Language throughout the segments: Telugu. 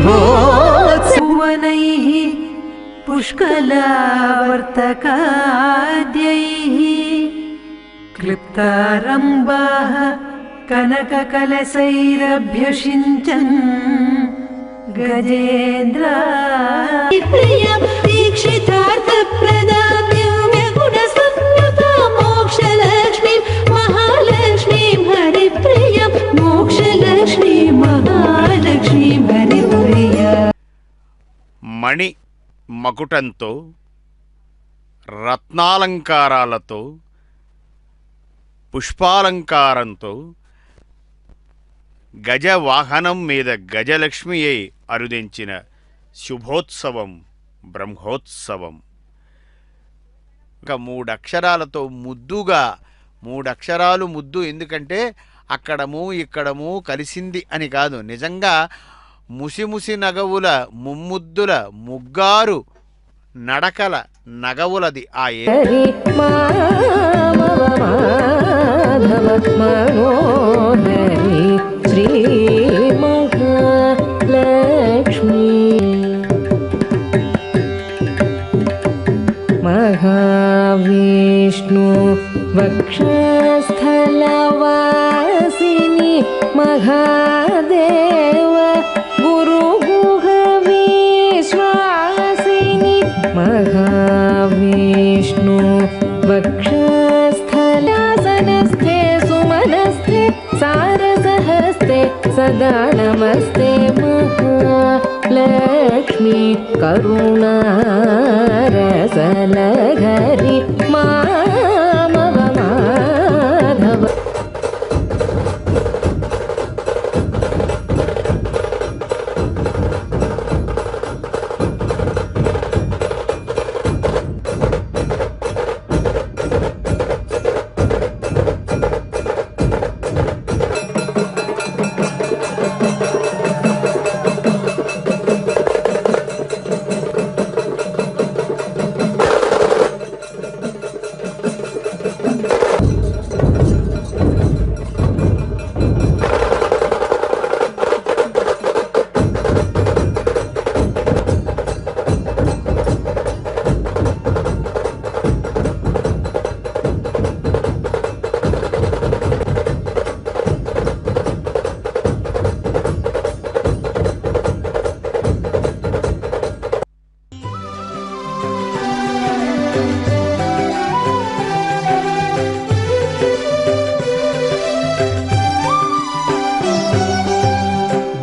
ब्रह्मोत्सवनैः पुष्कलावर्तकाद्यैः क्लिप्तारम्बाः कनककलशैरभ्यषिञ्चन् गजेन्द्र। प्रियं दीक्षितार्थप्रदां మణి మకుటంతో రత్నాలంకారాలతో పుష్పాలంకారంతో గజవాహనం మీద గజలక్ష్మియై అరుదించిన శుభోత్సవం బ్రహ్మోత్సవం. ఇంకా మూడు అక్షరాలతో ముద్దుగా మూడు అక్షరాలు ముద్దు ఎందుకంటే అక్కడము ఇక్కడము కలిసింది అని కాదు. నిజంగా ముసిముసి నగవుల ముమ్ముద్దుల ముగ్గారు నడకల నగవులది ఆ మహావిష్ణు వక్షస్థలవాసిని మహాదేవ महाविष्णु वक्षस्थलासनस्थे सुमनस्थे सारसहस्ते सदा नमस्ते महालक्ष्मी करुणारसलघरि मा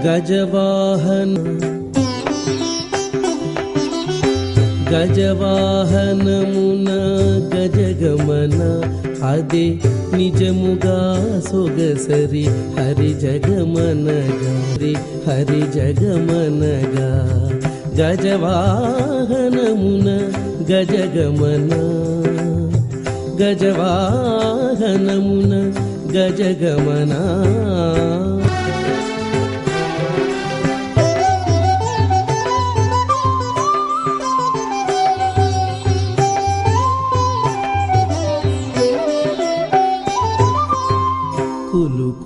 గజవాహన గజవాహనమున గజగమన అదే నిజముగా సొగసరి హరి జగమనగా హరి హరి జగమనగా. గజవాహనమున గజగమన గజవాహనమున గజగమనా.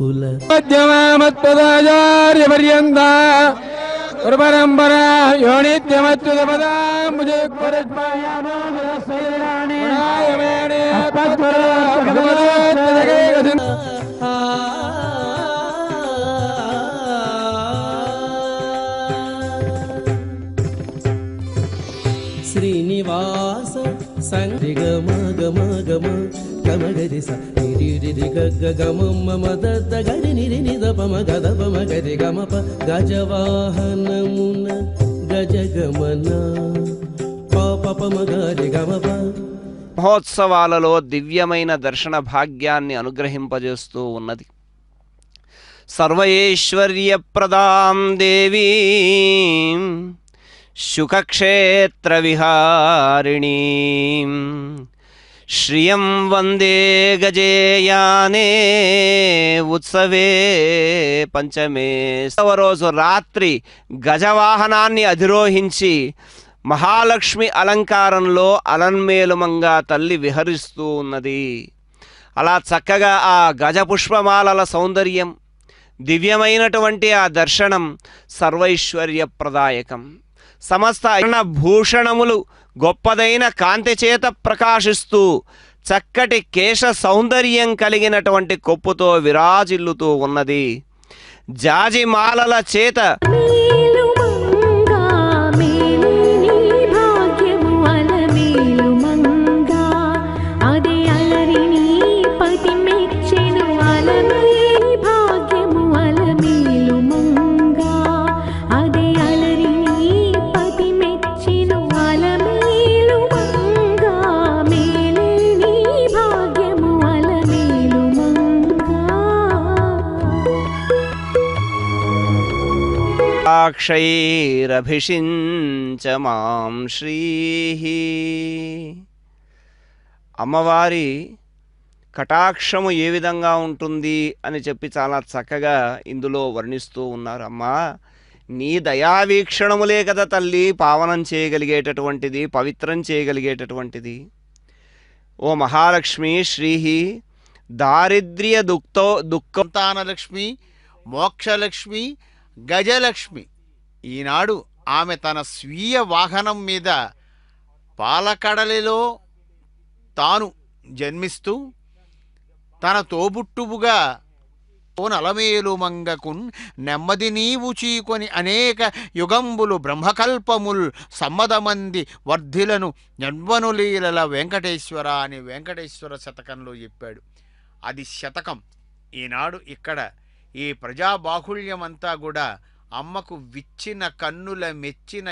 ಕುಲ ಮಧ್ಯಮಾಮತ್ಪದಾಚಾರ್ಯ ಪರ್ಯಂತ ಪರಪರಂಪರ ಯೋನಿತ್ಯ ಮತ್ತು ಪದಾಂಬುಜ ಪರಸ್ಪರ గమ గమ గమ గరి స నిరి రి గమ గరి నిరి నిద పమ గద పమ గరి గమ ప గజవాహనమున గజగమన పాప పమ గరి గమ ప మహోత్సవాలలో దివ్యమైన దర్శన భాగ్యాన్ని అనుగ్రహింపజేస్తూ ఉన్నది సర్వైశ్వర్యప్రదాం దేవీ శుకక్షేత్ర విహారిణీ శ్రియం వందే గజేయానే ఉత్సవే పంచమే. రోజు రాత్రి గజవాహనాన్ని అధిరోహించి మహాలక్ష్మి అలంకారంలో అలన్మేలుమంగా తల్లి విహరిస్తూ ఉన్నది. అలా చక్కగా ఆ గజపుష్పమాలల సౌందర్యం దివ్యమైనటువంటి ఆ దర్శనం సర్వైశ్వర్యప్రదాయకం. సమస్త భూషణములు గొప్పదైన కాంతి చేత ప్రకాశిస్తూ చక్కటి కేశ సౌందర్యం కలిగినటువంటి కొప్పుతో విరాజిల్లుతూ ఉన్నది. జాజిమాలల చేత అక్షైరభిషించ మాం శ్రీహి అమ్మవారి కటాక్షము ఏ విధంగా ఉంటుంది అని చెప్పి చాలా చక్కగా ఇందులో వర్ణిస్తూ ఉన్నారు. అమ్మా నీ దయావీక్షణములే కదా తల్లి పావనం చేయగలిగేటటువంటిది పవిత్రం చేయగలిగేటటువంటిది. ఓ మహాలక్ష్మి శ్రీహి దారిద్ర్య దుఃఖతో దుఃఖంతానలక్ష్మి మోక్షలక్ష్మి గజలక్ష్మి. ఈనాడు ఆమె తన స్వీయ వాహనం మీద పాలకడలిలో తాను జన్మిస్తూ తన తోబుట్టువుగా ఓ నలమేలు మంగకున్ నెమ్మది నీవు చీకొని అనేక యుగంబులు బ్రహ్మకల్పముల్ సమ్మదమంది వర్ధిలను జన్మనులీలల వెంకటేశ్వర అని వెంకటేశ్వర శతకంలో చెప్పాడు. అది శతకం. ఈనాడు ఇక్కడ ఈ ప్రజాబాహుళ్యమంతా కూడా అమ్మకు విచ్చిన కన్నుల మెచ్చిన